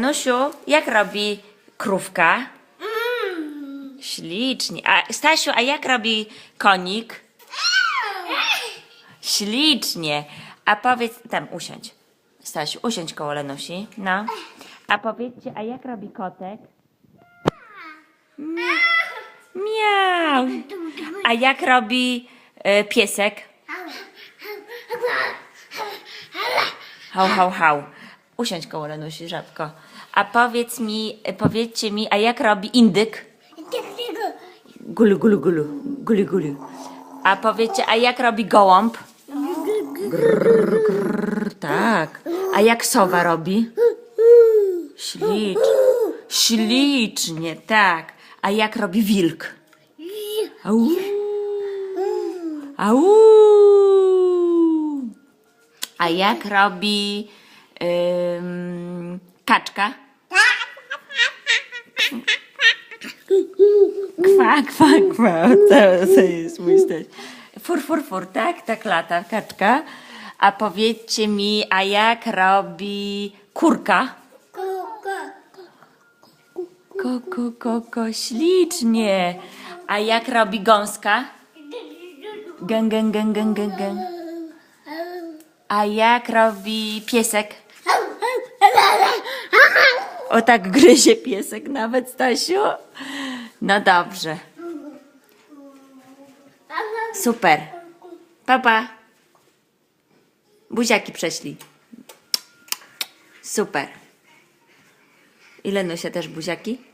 Janusiu, jak robi krówka? Ślicznie. A Stasiu, a jak robi konik? Ślicznie. A powiedz, tam usiądź. Stasiu, usiądź koło Lenusi. No. A powiedzcie, a jak robi kotek? Mia- Miau. A jak robi e, piesek? Hał, hał, hał. Usiądź koło Lenusi, żabko. A powiedz mi, powiedzcie mi, a jak robi indyk? Gulu, gulu, gulu, gulu, gulu. A powiedzcie, a jak robi gołąb? Grrr, grrr, tak. A jak sowa robi? Ślicz. Ślicznie, tak. A jak robi wilk? Au. Au. A jak robi kaczka? Kwa, kwa, kwa. To, to jest mój stać. Fur, fur, fur, tak? Tak lata kaczka. A powiedzcie mi, a jak robi kurka? Koko, koko, ślicznie. A jak robi gąska? Gę, gę, gę, gę, gę, gę. A jak robi piesek? O tak gryzie piesek nawet, Stasiu? No dobrze. Super. Papa. Buziaki prześlij. Super. I Lenusia też buziaki?